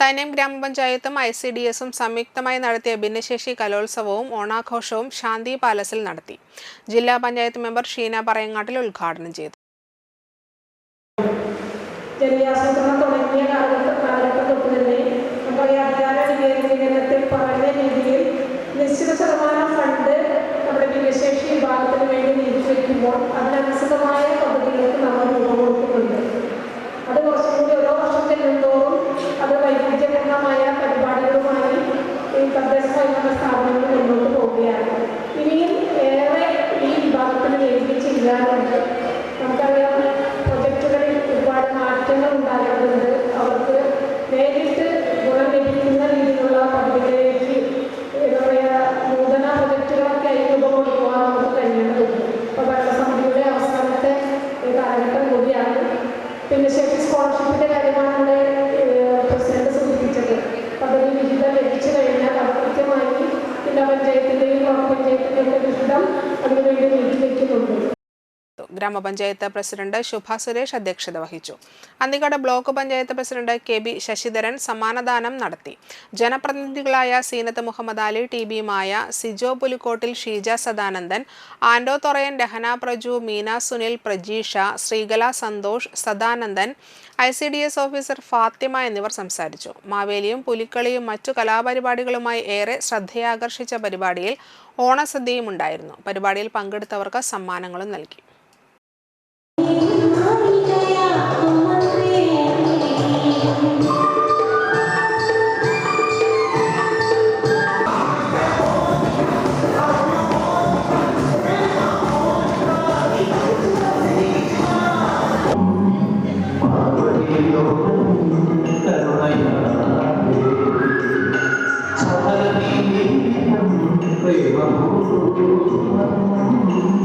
തൈനം ഗ്രാമപഞ്ചായത്തും I C D എസും സംയുക്തമായി നടത്തിയ ഭിന്നശേഷി കലോത്സവവും ഓണാഘോഷവും ശാന്തി പാലസിൽ നടത്തി. ജില്ലാ പഞ്ചായത്ത് മെമ്പർ ഷീന പറയങ്ങാട്ടിൽ ഉദ്ഘാടനം ചെയ്തു. ജനകീയാസൂത്രണം തുടങ്ങിയ കാലഘട്ട കാലഘട്ടം തൊട്ട് തന്നെ വേണ്ടി ചെയ്യാനുണ്ട് നമുക്കറിയാം പ്രൊജക്റ്റുകളിൽ ഒരുപാട് മാറ്റങ്ങൾ ഉണ്ടാകുന്നുണ്ട് അവർക്ക് നേരിട്ട് ഗുണം ലഭിക്കുന്ന രീതിയിലുള്ള പദ്ധതികളിലേക്ക് എന്താ പറയുക നൂതന പ്രൊജക്റ്റുകളൊക്കെ രൂപം കൊടുക്കുവാൻ നമുക്ക് കഴിയേണ്ടതുണ്ട്. അപ്പോൾ ഭരണസമിതിയുടെ അവസാനത്തെ കാലഘട്ടം കൂടിയാണ്. പിന്നെ ശരിക്കും സ്കോളർഷിപ്പിന്റെ കാര്യമാണ് നമ്മുടെ പ്രസിഡന്റ് സൂചിപ്പിച്ചത്. പദ്ധതി വിഹിതം ലഭിച്ചു കഴിഞ്ഞാൽ അത് കൃത്യമായി ജില്ലാ പഞ്ചായത്തിന്റെയും ബ്ലോക്ക് വിഹിതം അതിനുവേണ്ടി ഗ്രാമപഞ്ചായത്ത് പ്രസിഡന്റ് ശുഭ സുരേഷ് അധ്യക്ഷത വഹിച്ചു. Anthikad block panchayat president K B Sasidharan സമ്മാനദാനം നടത്തി. ജനപ്രതിനിധികളായ Seenath Muhammad Ali T B Maya Sijo Pulikottil Sheeja Sadanandan Anto Thorayan Rahana Praju Meena Sunil Prajeesha Sreekala Santhosh Sadanandan I C D S officer Fathima എന്നിവർ സംസാരിച്ചു. മാവേലിയും പുലിക്കളിയും മറ്റു കലാപരിപാടികളുമായി ഏറെ ശ്രദ്ധയാകർഷിച്ച പരിപാടിയിൽ ഓണസദ്യയും ഉണ്ടായിരുന്നു പരിപാടിയിൽ പങ്കെടുത്തവർക്ക് സമ്മാനങ്ങളും നൽകി. 令和放送局